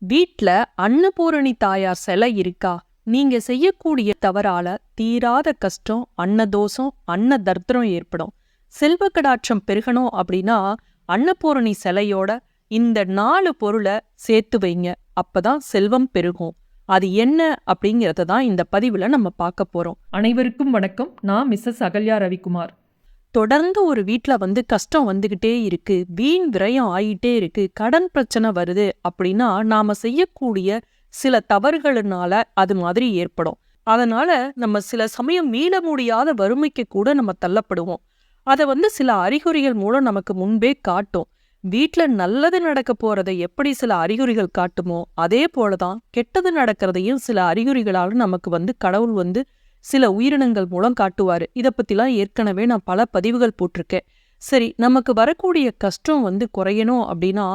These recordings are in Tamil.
வீட்ல அன்னபூரணி தாயார் சிலை இருக்கா? நீங்க செய்யக்கூடிய தவறால தீராத கஷ்டம் அன்னதோஷம் அன்ன தர்த்திரம் ஏற்படும். செல்வ கடாட்சம் பெருகணும் அப்படின்னா அன்னபூரணி சிலையோட இந்த நாலு பொருளை சேர்த்து வைங்க. அப்பதான் செல்வம் பெருகும். அது என்ன அப்படிங்கறத தான் இந்த பதிவுல நம்ம பார்க்க போறோம். அனைவருக்கும் வணக்கம். நான் மிஸ்ஸஸ் அகல்யா ரவிக்குமார். தொடர்ந்து ஒரு வீட்ல வந்து கஷ்டம் வந்துகிட்டே இருக்கு. வீண் விரயம் ஆயிட்டே இருக்கு. கடன் பிரச்சனை வருது அப்படின்னா நாம செய்யக்கூடிய சில தவறுகளினால அது மாதிரி ஏற்படும். அதனால நம்ம சில சமயம் மீள முடியாத வறுமைக்கு கூட நம்ம தள்ளப்படுவோம். அதை வந்து சில அறிகுறிகள் மூலம் நமக்கு முன்பே காட்டும். வீட்ல நல்லது நடக்க போறதை எப்படி சில அறிகுறிகள் காட்டுமோ அதே போலதான் கெட்டது நடக்கிறதையும் சில அறிகுறிகளால் நமக்கு வந்து கடவுள் வந்து சில உயிரினங்கள் மூலம் காட்டுவாரு. இத பத்திலாம் ஏற்கனவே நான் பல பதிவுகள் போட்டிருக்கேன். சரி நமக்கு வரக்கூடிய கஷ்டம் வந்து குறையணும் அப்படின்னா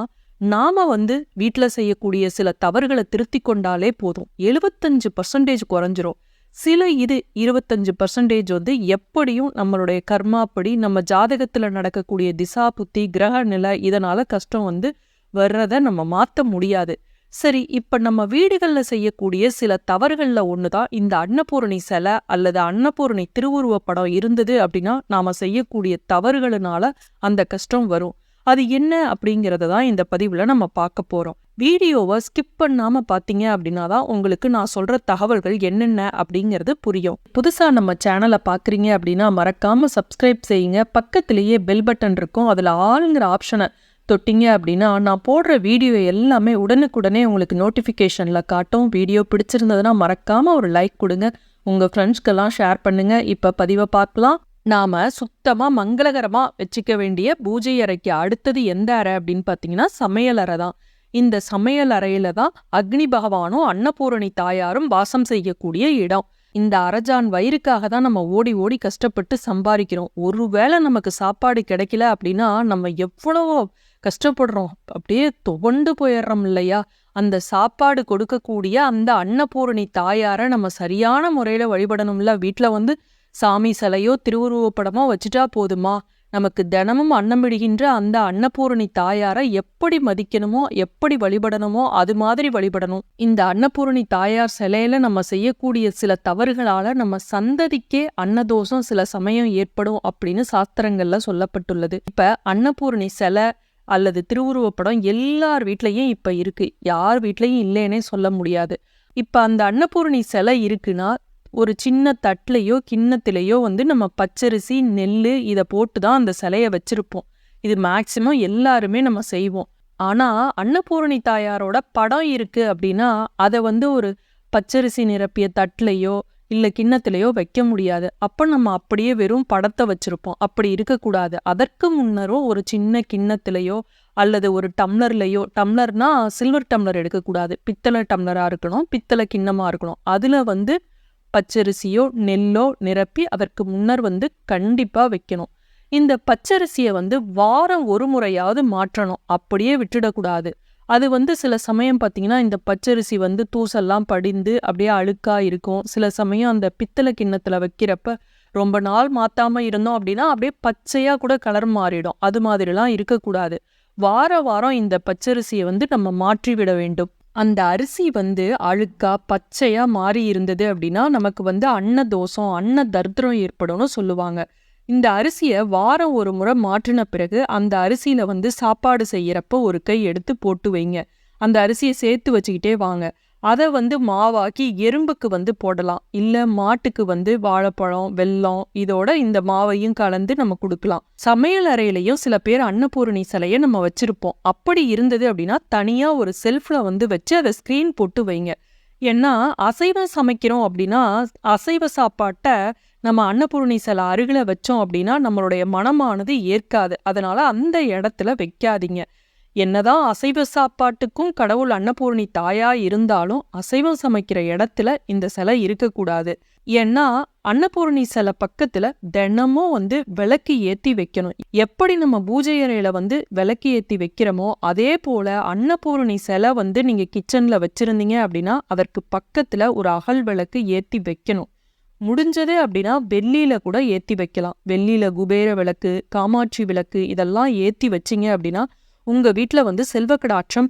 நாம வந்து வீட்டில் செய்யக்கூடிய சில தவறுகளை திருத்தி கொண்டாலே போதும். எழுபத்தஞ்சு பர்சன்டேஜ் குறைஞ்சிரும். சில இது இருபத்தஞ்சு பர்சன்டேஜ் வந்து எப்படியும் நம்மளுடைய கர்மாப்படி நம்ம ஜாதகத்துல நடக்கக்கூடிய திசா புத்தி கிரக நிலை இதனால கஷ்டம் வந்து வர்றத நம்ம மாத்த முடியாது. சரி இப்ப நம்ம வீடுகளில் செய்யக்கூடிய சில தவறுகள்ல தான் இந்த அன்னபூரணி சிலை அல்லது அன்னபூரணி திருவுருவப்படம் இருந்தது அப்படின்னா நாம செய்யக்கூடிய தவறுகளினால அந்த கஷ்டம் வரும். அது என்ன அப்படிங்கிறத தான் இந்த பதிவில் நம்ம பார்க்க போகிறோம் வீடியோவை ஸ்கிப் பண்ணாமல் பார்த்தீங்க அப்படின்னா தான் உங்களுக்கு நான் சொல்கிற தகவல்கள் என்னென்ன அப்படிங்கிறது புரியும். புதுசாக நம்ம சேனலை பார்க்குறீங்க அப்படின்னா மறக்காமல் சப்ஸ்கிரைப் செய்யுங்க. பக்கத்திலேயே பெல் பட்டன் இருக்கும். அதில் ஆளுங்கிற ஆப்ஷனை தொட்டிங்க அப்படின்னா நான் போடுற வீடியோ எல்லாமே உடனுக்குடனே உங்களுக்கு நோட்டிஃபிகேஷனில் காட்டும். வீடியோ பிடிச்சிருந்ததுன்னா மறக்காம ஒரு லைக் கொடுங்க. உங்க ஃப்ரெண்ட்ஸ்க்கெல்லாம் ஷேர் பண்ணுங்க. இப்போ பதிவை பார்க்கலாம். நாம சுத்தமா மங்களகரமா வச்சுக்க வேண்டிய பூஜை அறைக்கு அடுத்தது எந்த அறை அப்படின்னு பார்த்தீங்கன்னா சமையல் அறை தான். இந்த சமையல் அறையில தான் அக்னி பகவானும் அன்னபூரணி தாயாரும் வாசம் செய்யக்கூடிய இடம். இந்த அரஜான் வயிறுக்காக தான் நம்ம ஓடி ஓடி கஷ்டப்பட்டு சம்பாதிக்கிறோம். ஒருவேளை நமக்கு சாப்பாடு கிடைக்கல அப்படின்னா நம்ம எவ்வளவோ கஷ்டப்படுறோம். அப்படியே துவண்டு போயிடுறோம் இல்லையா? அந்த சாப்பாடு கொடுக்கக்கூடிய அந்த அன்னபூரணி தாயாரை நம்ம சரியான முறையில் வழிபடணும்ல? வீட்டில் வந்து சாமி சிலையோ திருவுருவப்படமோ வச்சுட்டா போதுமா? நமக்கு தினமும் அன்னமிடுகின்ற அந்த அன்னபூரணி தாயாரை எப்படி மதிக்கணுமோ எப்படி வழிபடணுமோ அது மாதிரி வழிபடணும். இந்த அன்னபூரணி தாயார் சிலையில நம்ம செய்யக்கூடிய சில தவறுகளால நம்ம சந்ததிக்கே அன்னதோஷம் சில சமயம் ஏற்படும் அப்படின்னு சாஸ்திரங்கள்ல சொல்லப்பட்டுள்ளது. இப்ப அன்னபூரணி சிலை அல்லது திருவுருவப்படம் எல்லார் வீட்லயும் இப்ப இருக்கு. யார் வீட்லயும் இல்லைன்னே சொல்ல முடியாது. இப்ப அந்த அன்னபூரணி சிலை இருக்குன்னா ஒரு சின்ன தட்டிலையோ கிண்ணத்திலேயோ வந்து நம்ம பச்சரிசி நெல் இதை போட்டு தான் அந்த சிலைய வச்சிருப்போம். இது மேக்சிமம் எல்லாருமே நம்ம செய்வோம். ஆனா அன்னபூரணி தாயாரோட படம் இருக்கு அப்படின்னா அதை வந்து ஒரு பச்சரிசி நிரப்பிய தட்டிலையோ இல்லை கிண்ணத்திலேயோ வைக்க முடியாது. அப்போ நம்ம அப்படியே வெறும் படத்தை வச்சிருப்போம். அப்படி இருக்கக்கூடாது. அதற்கு முன்னரும் ஒரு சின்ன கிண்ணத்திலேயோ அல்லது ஒரு டம்ளர்லையோ டம்ளர்னா சில்வர் டம்ளர் எடுக்கக்கூடாது. பித்தளை டம்ளரா இருக்கணும் பித்தளை கிண்ணமா இருக்கணும். அதுல வந்து பச்சரிசியோ நெல்லோ நிரப்பி அதற்கு முன்னர் வந்து கண்டிப்பா வைக்கணும். இந்த பச்சரிசியை வந்து வாரம் ஒரு முறையாவது மாற்றணும். அப்படியே விட்டுடக்கூடாது. அது வந்து சில சமயம் பார்த்தீங்கன்னா இந்த பச்சரிசி வந்து தூசெல்லாம் படிந்து அப்படியே அழுக்காக இருக்கும். சில சமயம் அந்த பித்தளை கிண்ணத்தில் வைக்கிறப்ப ரொம்ப நாள் மாற்றாமல் இருந்தோம் அப்படின்னா அப்படியே பச்சையாக கூட கலர் மாறிடும். அது மாதிரிலாம் இருக்கக்கூடாது. வார வாரம் இந்த பச்சரிசியை வந்து நம்ம மாற்றி விட வேண்டும். அந்த அரிசி வந்து அழுக்கா பச்சையாக மாறி இருந்தது அப்படின்னா நமக்கு வந்து அன்ன தோஷம் அன்ன தரித்திரம் ஏற்படும்னு சொல்லுவாங்க. இந்த அரிசியை வாரம் ஒரு முறை மாற்றின பிறகு அந்த அரிசியில் வந்து சாப்பாடு செய்யறப்ப ஒரு கை எடுத்து போட்டு வைங்க. அந்த அரிசியை சேர்த்து வச்சுக்கிட்டே வாங்க. அதை வந்து மாவாக்கி எறும்புக்கு வந்து போடலாம். இல்ல மாட்டுக்கு வந்து வாழைப்பழம் வெல்லம் இதோட இந்த மாவையும் கலந்து நம்ம கொடுக்கலாம். சமையல் அறையிலையும் சில பேர் அன்னபூரணி சிலையை நம்ம வச்சிருப்போம். அப்படி இருந்தது அப்படின்னா தனியா ஒரு செல்ஃப்ல வந்து வச்சு அதை ஸ்க்ரீன் போட்டு வைங்க. ஏன்னா அசைவம் சமைக்கிறோம் அப்படின்னா அசைவ சாப்பாட்டை நம்ம அன்னபூர்ணி சிலை அருகில் வச்சோம் அப்படின்னா நம்மளுடைய மனமானது ஏற்காது. அதனால் அந்த இடத்துல வைக்காதீங்க. என்னதான் அசைவ சாப்பாட்டுக்கும் கடவுள் அன்னபூர்ணி தாயா இருந்தாலும் அசைவம் சமைக்கிற இடத்துல இந்த சிலை இருக்கக்கூடாது. ஏன்னா அன்னபூர்ணி சிலை பக்கத்துல தினமும் வந்து விளக்கு ஏத்தி வைக்கணும். எப்படி நம்ம பூஜை அறையில வந்து விளக்கு ஏத்தி வைக்கிறோமோ அதே போல அன்னபூர்ணி சிலை வந்து நீங்க கிச்சன்ல வச்சிருந்தீங்க அப்படின்னா அதற்கு பக்கத்துல ஒரு அகல் விளக்கு ஏத்தி வைக்கணும். முடிஞ்சது அப்படின்னா வெள்ளியில கூட ஏத்தி வைக்கலாம். வெள்ளியில குபேர விளக்கு காமாட்சி விளக்கு இதெல்லாம் ஏத்தி வச்சீங்க அப்படின்னா உங்க வீட்ல வந்து செல்வ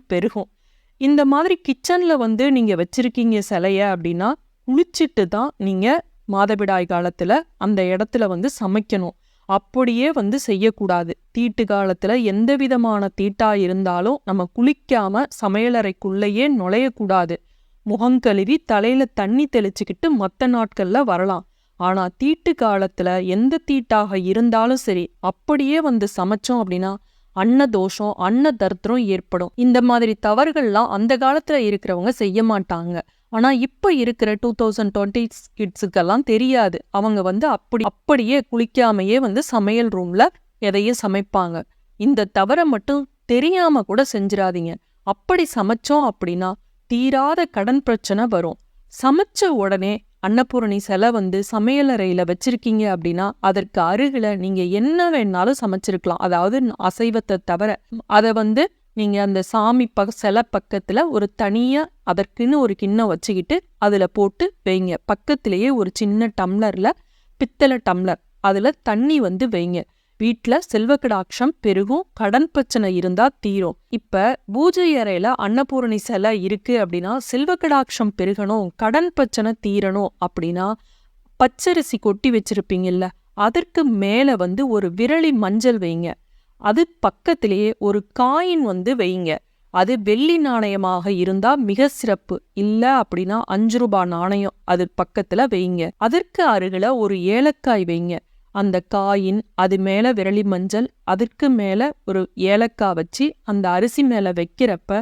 பெருகும். இந்த மாதிரி கிச்சன்ல வந்து நீங்க வச்சிருக்கீங்க சிலைய அப்படின்னா குளிச்சுட்டு தான் நீங்க மாதவிடாய் காலத்துல அந்த இடத்துல வந்து சமைக்கணும். அப்படியே வந்து செய்யக்கூடாது. தீட்டு காலத்துல எந்த விதமான தீட்டா இருந்தாலும் நம்ம குளிக்காம சமையலறைக்குள்ளேயே நுழையக்கூடாது. முகம் கழுவி தலையில தண்ணி தெளிச்சுக்கிட்டு மற்ற நாட்கள்ல வரலாம். ஆனா தீட்டு காலத்துல எந்த தீட்டாக இருந்தாலும் சரி அப்படியே வந்து சமைச்சோம் அப்படின்னா அன்ன தோஷம் அன்ன தர்த்திரம் ஏற்படும். இந்த மாதிரி தவறுகள்லாம் அந்த காலத்துல இருக்கிறவங்க செய்ய மாட்டாங்க. ஆனா இப்ப இருக்கிற டூ தௌசண்ட் டுவெண்ட்டி கிட்ஸுக்கெல்லாம் தெரியாது. அவங்க வந்து அப்படி அப்படியே குளிக்காமையே வந்து சமையல் ரூம்ல எதையும் சமைப்பாங்க. இந்த தவறை மட்டும் தெரியாம கூட செஞ்சிடாதீங்க. அப்படி சமைச்சோம் அப்படின்னா தீராத கடன் பிரச்சனை வரும். சமைச்ச உடனே அன்னபூரணி சிலை வந்து சமையலறையில வச்சிருக்கீங்க அப்படின்னா அதற்கு அருகில் நீங்க என்ன வேணாலும் சமைச்சிருக்கலாம். அதாவது அசைவத்தை தவிர அதை வந்து நீங்க அந்த சாமி ப சிலை பக்கத்துல ஒரு தனியாக அதற்குன்னு ஒரு கிண்ணம் வச்சுக்கிட்டு அதுல போட்டு வைங்க. பக்கத்திலேயே ஒரு சின்ன டம்ளர்ல பித்தளை டம்ளர். அதுல தண்ணி வந்து வைங்க. வீட்ல செல்வக்கடாட்சம் பெருகும் கடன் பிரச்சனை இருந்தா தீரும். இப்ப பூஜை அறையில அன்னபூரணி சிலை இருக்கு அப்படின்னா செல்வக்கடாட்சம் பெருகணும் கடன் பிரச்சனை தீரணும் அப்படின்னா பச்சரிசி கொட்டி வச்சிருப்பீங்கல்ல அதற்கு மேல வந்து ஒரு விரலி மஞ்சள் வைங்க. அது பக்கத்திலேயே ஒரு காயின் வந்து வைங்க. அது வெள்ளி நாணயமாக இருந்தா மிக சிறப்பு. இல்ல அப்படின்னா அஞ்சு ரூபாய் நாணயம் அது பக்கத்துல வைங்க. அதற்கு அருகில் ஒரு ஏலக்காய் வைங்க. அந்த காயின் அது மேல விரலி மஞ்சள் அதற்கு மேல ஒரு ஏலக்காய் வச்சு அந்த அரிசி மேல வைக்கிறப்ப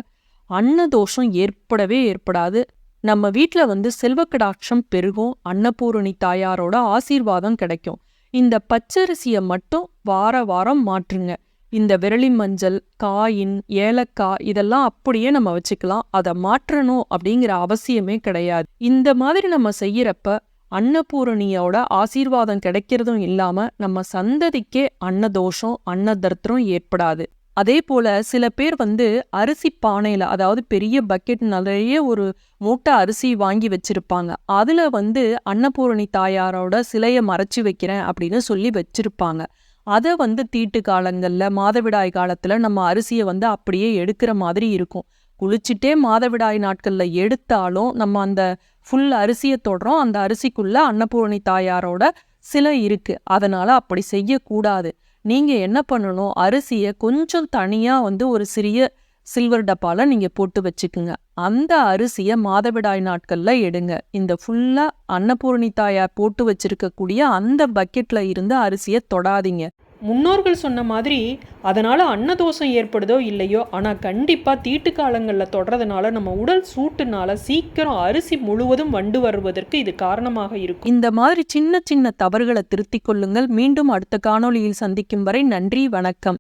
அன்னதோஷம் ஏற்படவே ஏற்படாது. நம்ம வீட்ல வந்து செல்வக்கடாட்சம் பெருகும் அன்னபூரணி தாயாரோட ஆசீர்வாதம் கிடைக்கும். இந்த பச்சரிசியை மட்டும் வார வாரம் மாற்றுங்க. இந்த விரலி மஞ்சள் காயின் ஏலக்காய் இதெல்லாம் அப்படியே நம்ம வச்சுக்கலாம். அதை மாற்றணும் அப்படிங்கிற அவசியமே கிடையாது. இந்த மாதிரி நம்ம செய்யறப்ப அன்னபூரணியோட ஆசீர்வாதம் கிடைக்கிறதும் இல்லாம நம்ம சந்ததிக்கே அன்னதோஷம் அன்னதர்த்தம் ஏற்படாது. அதே போல சில பேர் வந்து அரிசி பானையில அதாவது பெரிய பக்கெட் நிறைய ஒரு மூட்டை அரிசி வாங்கி வச்சிருப்பாங்க. அதுல வந்து அன்னபூரணி தாயாரோட சிலையை மறைச்சு வைக்கிறேன் அப்படின்னு சொல்லி வச்சிருப்பாங்க. அதை வந்து தீட்டு காலங்களில் மாதவிடாய் காலத்தில் நம்ம அரிசியை வந்து அப்படியே எடுக்கிற மாதிரி இருக்கும். குளிச்சுட்டே மாதவிடாய் நாட்களில் எடுத்தாலும் நம்ம அந்த ஃபுல் அரிசியை தொடுறோம். அந்த அரிசிக்குள்ளே அன்னபூரணி தாயாரோட சிலை இருக்குது அதனால் அப்படி செய்யக்கூடாது. நீங்கள் என்ன பண்ணணும்? அரிசியை கொஞ்சம் தனியாக வந்து ஒரு சிறிய சில்வர் டப்பாவில் நீங்கள் போட்டு வச்சுக்குங்க. அந்த அரிசியை மாதவிடாய் நாட்களில் எடுங்க. இந்த ஃபுல்லாக அன்னபூரணி தாயார் போட்டு வச்சிருக்கக்கூடிய அந்த பக்கெட்டில் இருந்து அரிசியை தொடாதீங்க. முன்னோர்கள் சொன்ன மாதிரி அதனால் அன்னதோஷம் ஏற்படுதோ இல்லையோ ஆனால் கண்டிப்பாக தீட்டு காலங்களில் தொடறதுனால நம்ம உடல் சூட்டுனால சீக்கிரம் அரிசி முழுவதும் வண்டு வருவதற்கு இது காரணமாக இருக்கும். இந்த மாதிரி சின்ன சின்ன தவறுகளை திருத்திக் கொள்ளுங்கள். மீண்டும் அடுத்த காணொளியில் சந்திக்கும் வரை நன்றி வணக்கம்.